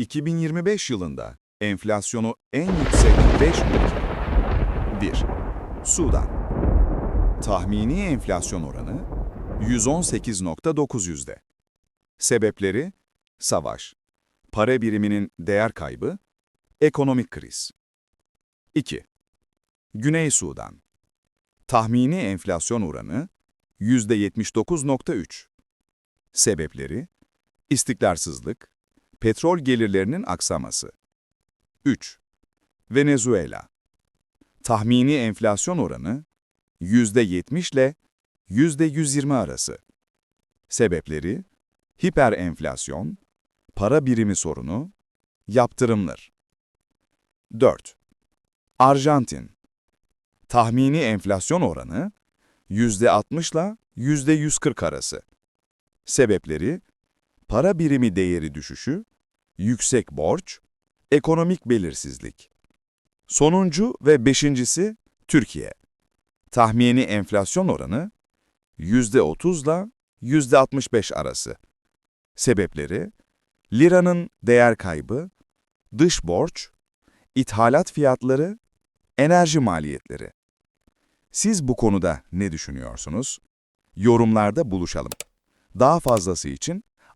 2025 yılında enflasyonu en yüksek 5 ülke. 1. Sudan. Tahmini enflasyon oranı 118.900'de. Sebepleri savaş, para biriminin değer kaybı, ekonomik kriz. 2. Güney Sudan. Tahmini enflasyon oranı %79.3. Sebepleri istikrarsızlık, petrol gelirlerinin aksaması. 3. Venezuela. Tahmini enflasyon oranı %70 ile %120 arası. Sebepleri hiperenflasyon, para birimi sorunu, yaptırımlar. 4. Arjantin. Tahmini enflasyon oranı %60 ile %140 arası. Sebepleri para birimi değeri düşüşü, yüksek borç, ekonomik belirsizlik. Sonuncu ve beşincisi Türkiye. Tahmini enflasyon oranı %30 ile %65 arası. Sebepleri liranın değer kaybı, dış borç, ithalat fiyatları, enerji maliyetleri. Siz bu konuda ne düşünüyorsunuz? Yorumlarda buluşalım. Daha fazlası için